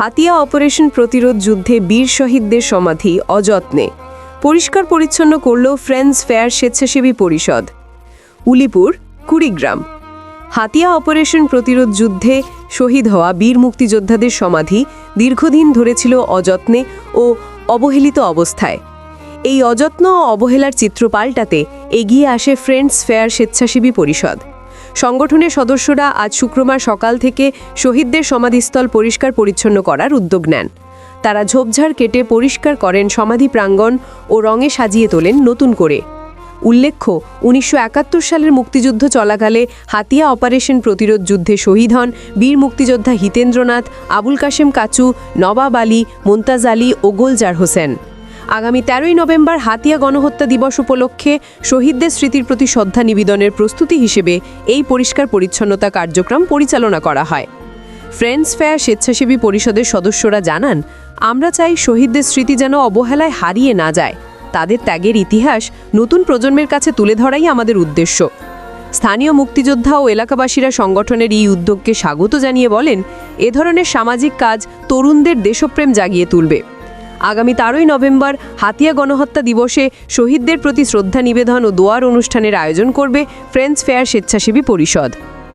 Hatiya operation প্রতিরোধ যুদ্ধে বীর শহীদদের সমাধি অযত্নে। পরিষ্কার পরিচ্ছন্ন করল ফ্রেন্ডস ফেয়ার স্বেচ্ছাসেবী পরিষদ। উলিপুর, কুড়িগ্রাম। হাতিয়া অপারেশন প্রতিরোধ যুদ্ধে শহীদ হওয়া বীর মুক্তিযোদ্ধাদের সমাধি দীর্ঘদিন ধরে ছিল অযত্নে ও অবহেলিত অবস্থায়। এই অযত্ন ও অবহেলার চিত্র পাল্টাতে এগিয়ে আসে ফ্রেন্ডস ফেয়ার স্বেচ্ছাসেবী পরিষদ। সংগঠনের সদস্যরা আজ শুক্রবার সকাল থেকে শহীদদের সমাধিস্থল পরিষ্কার পরিচ্ছন্ন করার উদ্যোগ নেন। তারা ঝোপঝাড় কেটে পরিষ্কার করেন সমাধি প্রাঙ্গণ ও রঙে সাজিয়ে তোলেন নতুন করে। উল্লেখ্য, উনিশশো একাত্তর সালের মুক্তিযুদ্ধ চলাকালে হাতিয়া অপারেশন প্রতিরোধ যুদ্ধে শহীদ হন বীর মুক্তিযোদ্ধা হিতেন্দ্রনাথ, আবুল কাশেম কাচু, নবাব আলী মুমতাজ আলী ও গোলজার হোসেন। আগামী তেরোই নভেম্বর হাতিয়া গণহত্যা দিবস উপলক্ষে শহীদদের স্মৃতির প্রতি শ্রদ্ধা নিবেদনের প্রস্তুতি হিসেবে এই পরিষ্কার পরিচ্ছন্নতা কার্যক্রম পরিচালনা করা হয়। ফ্রেন্ডস ফেয়ার স্বেচ্ছাসেবী পরিষদের সদস্যরা জানান, আমরা চাই শহীদদের স্মৃতি যেন অবহেলায় হারিয়ে না যায়। তাদের ত্যাগের ইতিহাস নতুন প্রজন্মের কাছে তুলে ধরাই আমাদের উদ্দেশ্য। স্থানীয় মুক্তিযোদ্ধা ও এলাকাবাসীরা সংগঠনের এই উদ্যোগকে স্বাগত জানিয়ে বলেন, এ ধরনের সামাজিক কাজ তরুণদের দেশপ্রেম জাগিয়ে তুলবে। আগামী তেরোই নভেম্বর হাতিয়া গণহত্যা দিবসে শহীদদের প্রতি শ্রদ্ধা নিবেদন ও দোয়ার অনুষ্ঠানের আয়োজন করবে ফ্রেন্ডস ফেয়ার স্বেচ্ছাসেবী পরিষদ।